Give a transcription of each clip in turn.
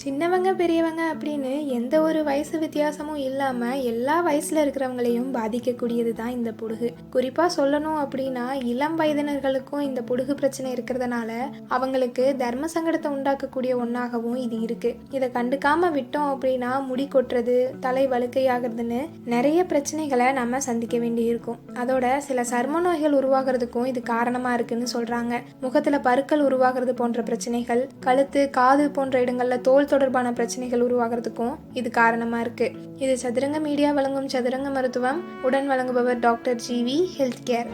சின்னவங்க பெரியவங்க அப்படின்னு எந்த ஒரு வயசு வித்தியாசமும் இல்லாமல் எல்லா வயசில் இருக்கிறவங்களையும் பாதிக்கக்கூடியது தான் இந்த புடுகு. குறிப்பாக சொல்லணும் அப்படின்னா இளம் வயதினர்களுக்கும் இந்த புடுகு பிரச்சனை இருக்கிறதுனால அவங்களுக்கு தர்ம சங்கடத்தை உண்டாக்கக்கூடிய ஒன்றாகவும் இது இருக்குது இதை கண்டுக்காமல் விட்டோம் அப்படின்னா முடி கொட்டுறது தலை வழுக்கையாகிறதுன்னு நிறைய பிரச்சனைகளை நம்ம சந்திக்க வேண்டியிருக்கும். அதோட சில சர்ம நோய்கள் உருவாகிறதுக்கும் இது காரணமாக இருக்குன்னு சொல்கிறாங்க முகத்தில் பருக்கள் உருவாகிறது போன்ற பிரச்சனைகள் கழுத்து காது போன்ற இடங்களில் தோல் தொடர்பான பிரச்சனைகள் உருவாகிறதுக்கும் இது காரணமாக இருக்குது இது சதுரங்க மீடியா வழங்கும் சதுரங்க மருத்துவம். உடன் வழங்குபவர் டாக்டர் ஜிவி ஹெல்த் கேர்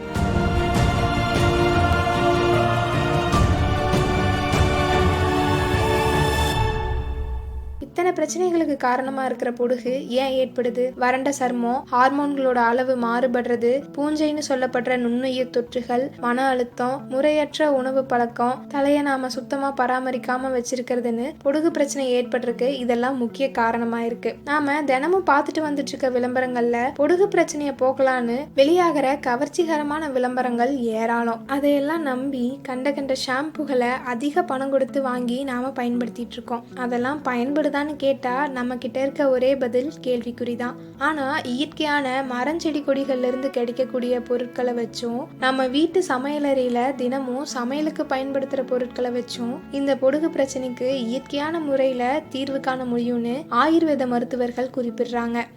இத்தனை பிரச்சனைகளுக்கு காரணமா இருக்கிற பொடுகு ஏன் ஏற்படுது? வறண்ட சர்மம் ஹார்மோன்களோட அளவு மாறுபடுறது பூஞ்சைன்னு சொல்லப்படுற நுண்ணுயிர் தொற்றுகள் மன அழுத்தம் முறையற்ற உணவு பழக்கம் தலையை நாம சுத்தமா பராமரிக்காம வச்சிருக்கிறதுன்னு பொடுகு பிரச்சனை ஏற்பட்டிருக்கு. இதெல்லாம் முக்கிய காரணமா இருக்கு. நாம தினமும் பார்த்துட்டு வந்துட்டு இருக்க விளம்பரங்கள்ல பொடுகு பிரச்சனையை போக்கலான்னு வெளியாகிற கவர்ச்சிகரமான விளம்பரங்கள் ஏராளம். அதையெல்லாம் நம்பி கண்ட கண்ட ஷாம்புகளை அதிக பணம் கொடுத்து வாங்கி நாம பயன்படுத்திட்டு இருக்கோம். அதெல்லாம் பயன்படுதான் கேட்டா நம்ம கிட்ட இருக்க ஒரே பதில் கேள்விக்குறி தான் ஆனால் இயற்கையான மரஞ்செடி கொடிகள்லேருந்து கிடைக்கக்கூடிய பொருட்களை வச்சும் நம்ம வீட்டு சமையலறையில் தினமும் சமையலுக்கு பயன்படுத்துகிற பொருட்களை வச்சும் இந்த பொடுகு பிரச்சனைக்கு இயற்கையான முறையில் தீர்வு காண முடியும்னு ஆயுர்வேத மருத்துவர்கள் குறிப்பிடுறாங்க.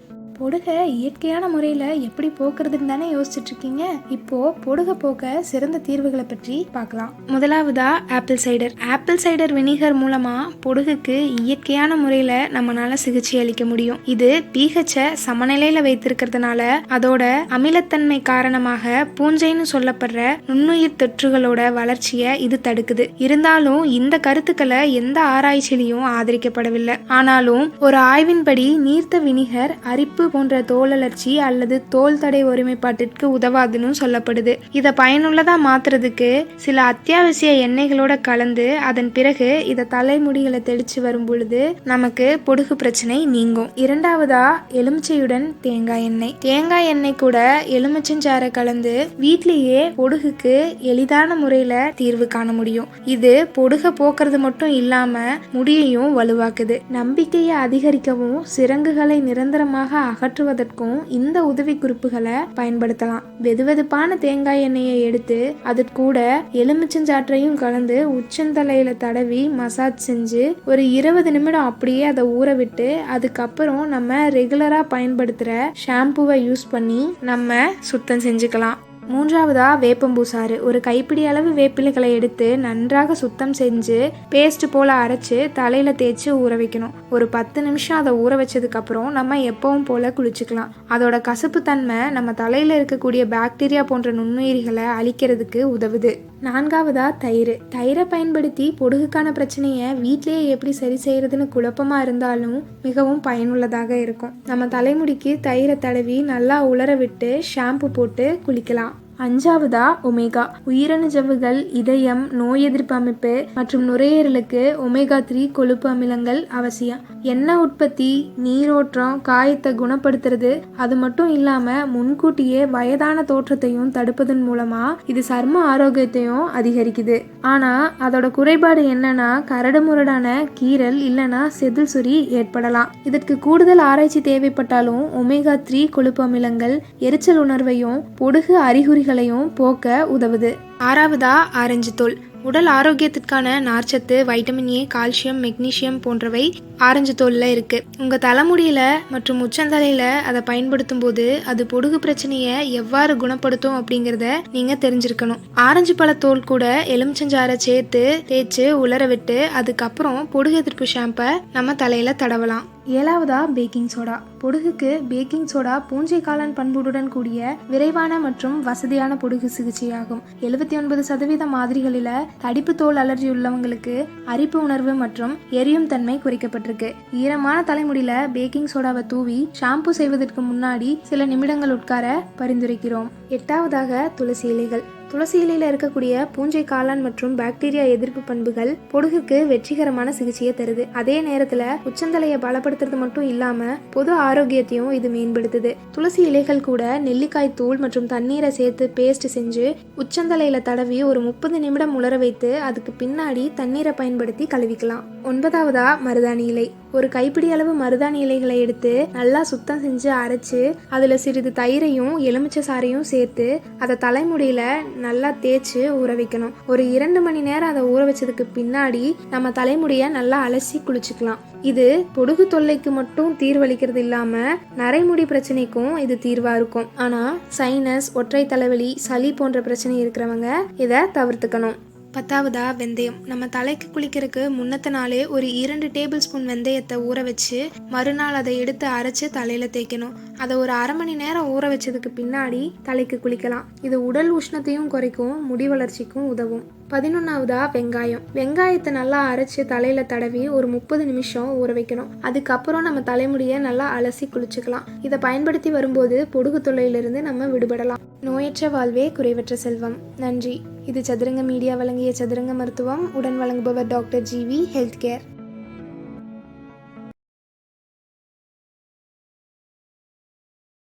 பொடுகை இயற்கையான முறையில் எப்படி போக்குறதுன்னு தானே யோசிச்சுட்டு இருக்கீங்க இப்போ பொடுகை போக்க சிறந்த தீர்வுகளை பற்றி பார்க்கலாம். முதலாவதா apple cider apple cider vinegar மூலமா பொடுகுக்கு இயற்கையான முறையில் நம்மளால சிகிச்சை அளிக்க முடியும். இது பிஹெச் சமநிலையில் வைத்திருக்கிறதுனால அதோட அமிலத்தன்மை காரணமாக பூஞ்சைன்னு சொல்லப்படுற நுண்ணுயிர் தொற்றுகளோட வளர்ச்சியை இது தடுக்குது. இருந்தாலும் இந்த கருத்துக்களை எந்த ஆராய்ச்சியிலையும் ஆதரிக்கப்படவில்லை. ஆனாலும் ஒரு ஆய்வின்படி நீர்த்த வினிகர் அரிப்பு போன்ற தோலலர்ச்சி அல்லது தோல் தடை ஒருமைப்பாட்டிற்கு உதவாதுன்னு சொல்லப்படுது. இதை பயனுள்ளதா மாத்துறதுக்கு சில அத்தியாவசிய எண்ணெய்களோட கலந்து அதன் பிறகு இதை தலைமுடிகளை தெளிச்சு வரும் பொழுது நமக்கு பொடுகு பிரச்சனை நீங்கும். இரண்டாவதா எலுமிச்சையுடன் தேங்காய் எண்ணெய். தேங்காய் எண்ணெய் கூட எலுமிச்சஞ்சாரை கலந்து வீட்லேயே பொடுகுக்கு எளிதான முறையில தீர்வு காண முடியும். இது பொடுகை போக்குறது மட்டும் இல்லாம முடியையும் வலுவாக்குது. நம்பிக்கையை அதிகரிக்கவும் சிறங்குகளை நிரந்தரமாக அகற்றுவதற்கும் இந்த உதவி குறிப்புகளை பயன்படுத்தலாம். வெதுவெதுப்பான தேங்காய் எண்ணெயை எடுத்து அது கூட எலுமிச்சஞ்சாற்றையும் கலந்து உச்சந்தலையில தடவி மசாஜ் செஞ்சு ஒரு இருபது நிமிடம் அப்படியே அதை ஊற விட்டு அதுக்கப்புறம் நம்ம ரெகுலரா பயன்படுத்துற ஷாம்புவை யூஸ் பண்ணி நம்ம சுத்தம் செஞ்சுக்கலாம். மூன்றாவதா வேப்பம்பூசாறு ஒரு கைப்பிடி அளவு வேப்பிலைகளை எடுத்து நன்றாக சுத்தம் செஞ்சு பேஸ்ட் போல அரைச்சு தலையில தேய்ச்சி ஊற வைக்கணும். ஒரு பத்து நிமிஷம் அதை ஊற வச்சதுக்கு அப்புறம் நம்ம எப்பவும் போல குளிச்சுக்கலாம். அதோட கசப்பு தன்மை நம்ம தலையில இருக்கக்கூடிய பாக்டீரியா போன்ற நுண்ணுயிரிகளை அழிக்கிறதுக்கு உதவுது. நான்காவதாக தயிர். தயிரை பயன்படுத்தி பொடுகுக்கான பிரச்சனையை வீட்டிலேயே எப்படி சரி செய்கிறதுன்னு குழப்பமாக இருந்தாலும் மிகவும் பயனுள்ளதாக இருக்கும். நம்ம தலைமுடிக்கு தயிரை தடவி நல்லா உலர விட்டு ஷாம்பு போட்டு குளிக்கலாம். அஞ்சாவதா ஒமேகா? உயிரணு ஜவ்வுகள் இதயம் நோய் எதிர்ப்பு அமைப்பு மற்றும் நுரையீரலுக்கு ஒமேகா த்ரீ கொழுப்பு அமிலங்கள் அவசியம். எண்ணெய் உற்பத்தி நீரோட்டம் காயத்தை குணப்படுத்துறது அது மட்டும் இல்லாம முன்கூட்டியே வயதான தோற்றத்தையும் தடுப்பதன் மூலமா இது சர்ம ஆரோக்கியத்தையும் அதிகரிக்குது. ஆனா அதோட குறைபாடு என்னன்னா கரடு முரடான கீரல் இல்லைன்னா செதில் சுரி ஏற்படலாம். இதற்கு கூடுதல் ஆராய்ச்சி தேவைப்பட்டாலும் ஒமேகா த்ரீ கொழுப்பு அமிலங்கள் எரிச்சல் உணர்வையும் பொடுகு அறிகுறிகள் நோய்களையும் போக்க உதவுது. ஆறாவதா? ஆரஞ்சு தோல் உடல் ஆரோக்கியத்திற்கான நார்ச்சத்து வைட்டமின் ஏ கால்சியம் மெக்னீசியம் போன்றவை ஆரஞ்சு தோலில் இருக்குது உங்கள் தலைமுடியில் மற்றும் உச்சந்தலையில் அதை பயன்படுத்தும் போது அது பொடுகு பிரச்சனையை எவ்வாறு குணப்படுத்தும் அப்படிங்கிறத நீங்கள் தெரிஞ்சிருக்கணும். ஆரஞ்சு பழத்தோல் கூட எலுமிச்சஞ்சாரை சேர்த்து தேய்ச்சி உலர விட்டு அதுக்கப்புறம் பொடுகு எதிர்ப்பு ஷாம்பை நம்ம தலையில் தடவலாம். ஏழாவதா பேக்கிங் சோடா பொடுகுக்கு பேக்கிங் சோடா பூஞ்சை காளான் பண்புடன் கூடிய விரைவான மற்றும் வசதியான பொடுகு சிகிச்சையாகும். எழுபத்தி ஒன்பது சதவீத மாதிரிகளில் தடிப்பு தோல் அலர்ஜி உள்ளவங்களுக்கு அரிப்பு உணர்வு மற்றும் எரியும் தன்மை குறைக்கப்பட்டிருக்கு. ஈரமான தலைமுடியில பேக்கிங் சோடாவை தூவி ஷாம்பு செய்வதற்கு முன்னாடி சில நிமிடங்கள் உட்கார பரிந்துரைக்கிறோம். எட்டாவதாக துளசி இலைகள். துளசி இலையில் இருக்கக்கூடிய பூஞ்சை காளான் மற்றும் பாக்டீரியா எதிர்ப்பு பண்புகள் பொடுகுக்கு வெற்றிகரமான சிகிச்சையை தருது. அதே நேரத்துல உச்சந்தலையை பலப்படுத்துறது மட்டும் இல்லாம பொது ஆரோக்கியத்தையும் இது மேம்படுத்துது. துளசி இலைகள் கூட நெல்லிக்காய் தூள் மற்றும் தண்ணீரை சேர்த்து பேஸ்ட் செஞ்சு உச்சந்தலையில தடவி ஒரு முப்பது நிமிடம் உலர வைத்து அதுக்கு பின்னாடி தண்ணீரை பயன்படுத்தி கழுவிக்கலாம். ஒன்பதாவதா மருதாணி இலை. ஒரு கைப்பிடி அளவு மருதாணி இலைகளை எடுத்து நல்லா சுத்தம் செஞ்சு அரைச்சு அதில் சிறிது தயிரையும் எலுமிச்சை சாறையும் சேர்த்து அதை தலைமுடியில் நல்லா தேய்ச்சி ஊற வைக்கணும். ஒரு இரண்டு மணி நேரம் அதை ஊற வச்சதுக்கு பின்னாடி நம்ம தலைமுடியை நல்லா அலசி குளிச்சுக்கலாம். இது பொடுகு தொல்லைக்கு மட்டும் தீர்வளிக்கிறது இல்லாமல் நரைமுடி பிரச்சனைக்கும் இது தீர்வாக இருக்கும். ஆனால் சைனஸ் ஒற்றை தலைவலி சளி போன்ற பிரச்சனை இருக்கிறவங்க இதை தவிர்த்துக்கணும். பத்தாவதா வெந்தயம். நம்ம தலைக்கு குளிக்கிறதுக்கு முன்னத்த நாளே ஒரு இரண்டு டேபிள் ஸ்பூன் வெந்தயத்தை ஊற வச்சு மறுநாள் அதை எடுத்து அரைச்சு தலையில தேய்க்கணும். அதை ஒரு அரை மணி நேரம் ஊற வச்சதுக்கு பின்னாடி தலைக்கு குளிக்கலாம். இது உடல் உஷ்ணத்தையும் குறைக்கும் முடி வளர்ச்சிக்கும் உதவும். பதினொன்றாவதாக வெங்காயம். வெங்காயத்தை நல்லா அரைச்சி தலையில தடவி ஒரு முப்பது நிமிஷம் ஊற வைக்கணும். அதுக்கப்புறம் நம்ம தலைமுடியை நல்லா அலசி குளிச்சுக்கலாம். இதை பயன்படுத்தி வரும்போது பொடுகு தொல்லையிலிருந்து நம்ம விடுபடலாம். நோயற்ற வாழ்வே குறைவற்ற செல்வம். நன்றி. இது சதுரங்க மீடியா வழங்கிய சதுரங்க மருத்துவம். உடன் வழங்குபவர் டாக்டர் ஜிவி ஹெல்த் கேர்